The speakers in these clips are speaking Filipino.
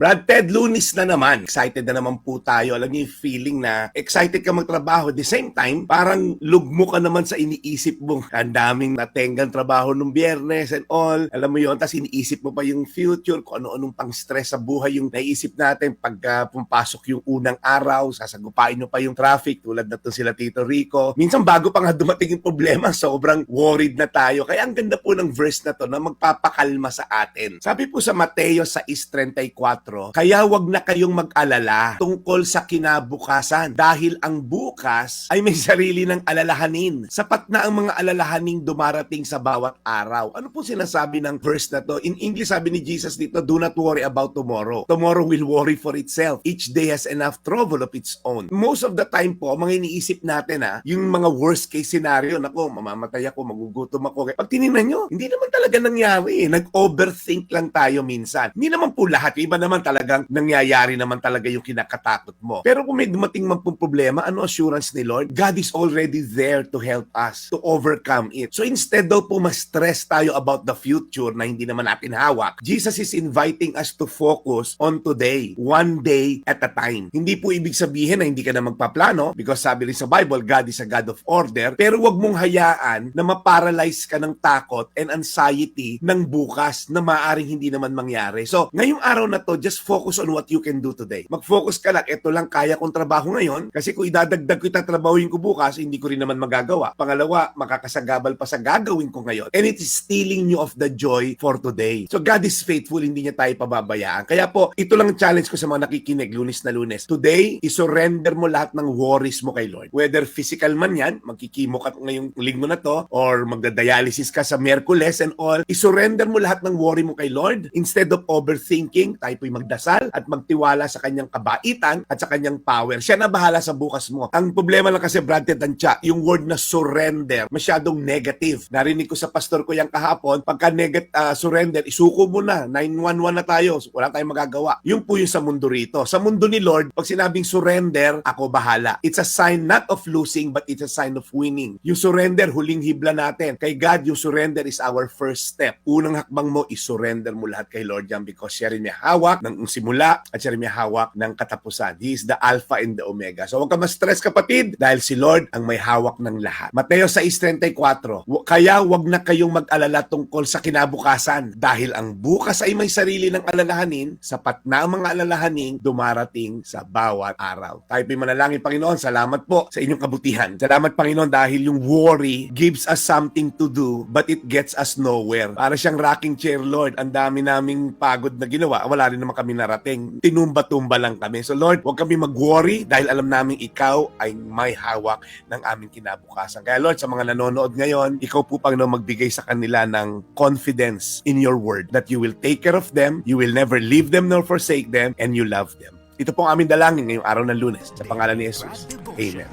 Brad Ted, lunis na naman. Excited na naman po tayo. Alam niyo yung feeling na excited ka magtrabaho. At the same time, parang lugmo ka naman sa iniisip mo. Ang daming natenggang trabaho nung biyernes and all. Alam mo yon Tapos iniisip mo pa yung future, kung ano-anong pang stress sa buhay yung naisip natin pagka pumpasok yung unang araw, sasagupain mo pa yung traffic tulad na sila Tito Rico. Minsan bago pa nga dumating yung problema, sobrang worried na tayo. Kaya ang ganda po ng verse na to na magpapakalma sa atin. Sabi po sa Mateo 6.34, kaya wag na kayong mag-alala tungkol sa kinabukasan dahil ang bukas ay may sarili ng alalahanin. Sapat na ang mga alalahaning dumarating sa bawat araw. Ano po sinasabi ng verse na to? In English sabi ni Jesus dito, do not worry about tomorrow. Tomorrow will worry for itself. Each day has enough trouble of its own. Most of the time po, mga iniisip natin ha, yung mga worst case scenario, nako, mamamatay ako, magugutom ako. Pag tinignan nyo, hindi naman talaga nangyari. Nag-overthink lang tayo minsan. Hindi naman po lahat. Iba naman talagang nangyayari naman talaga yung kinakatakot mo. Pero kung may dumating man pong problema, ano assurance ni Lord? God is already there to help us to overcome it. So instead daw po ma-stress tayo about the future na hindi naman natin hawak, Jesus is inviting us to focus on today, one day at a time. Hindi po ibig sabihin na hindi ka na magpaplano because sabi rin sa Bible, God is a God of order, pero wag mong hayaan na maparalyze ka ng takot and anxiety ng bukas na maaring hindi naman mangyari. So, ngayong araw na to, just focus on what you can do today. Mag-focus ka lang, ito lang kaya kong trabaho ngayon kasi kung idadagdag ko itatrabahuin ko bukas, hindi ko rin naman magagawa. Pangalawa, makakasagabal pa sa gagawin ko ngayon. And it is stealing you of the joy for today. So God is faithful, hindi niya tayo pababayaan. Kaya po, ito lang ang challenge ko sa mga nakikinig lunes na lunes. Today, isurrender mo lahat ng worries mo kay Lord. Whether physical man yan, magkikimo ka ngayong linggo na to, or magda-dialysis ka sa Miyerkules and all, isurrender mo lahat ng worry mo kay Lord. Instead of overthinking, tayo po'y magdasal at magtiwala sa kanyang kabaitan at sa kanyang power. Siya na bahala sa bukas mo. Ang problema lang kasi, Brad Tansya, yung word na surrender, masyadong negative. Narinig ko sa pastor ko yung kahapon, pagka negat, ah, surrender, isuko mo na, 911 na tayo, wala tayong magagawa. Yun po yung sa mundo rito. Sa mundo ni Lord, pag sinabing surrender, ako bahala. It's a sign not of losing, but it's a sign of winning. Yung surrender, huling hibla natin. Kay God, yung surrender is our first step. Unang hakbang mo, isurrender mo lahat kay Lord yan because siya rin may hawak ng simula at siya rin may hawak ng katapusan. He is the Alpha and the Omega. So huwag ka ma-stress kapatid dahil si Lord ang may hawak ng lahat. Mateo 6.34 "Wa- Kaya wag na kayong mag-alala tungkol sa kinabukasan dahil ang bukas ay may sarili ng alalahanin, sapat na ang mga alalahanin dumarating sa bawat araw. Tayo po'y manalangin, Panginoon. Salamat po sa inyong kabutihan. Salamat, Panginoon, dahil yung worry gives us something to do but it gets us nowhere. Para siyang rocking chair, Lord. Ang dami naming pagod na ginawa. Wala rin naman kami narating. Tinumba-tumba lang kami. So, Lord, huwag kami mag-worry dahil alam namin ikaw ay may hawak ng aming kinabukasan. Kaya, Lord, sa mga nanonood ngayon, ikaw po, Panginoon, magbigay sa kanila ng confidence in your word that you will take care of them, you will never leave them nor forsake them, and you love them. Ito po ang aming dalangin ngayong araw ng lunes. Sa pangalan ni Jesus. Amen.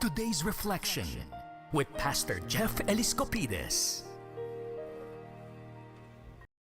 Today's reflection with Pastor Jeff Eliscopides.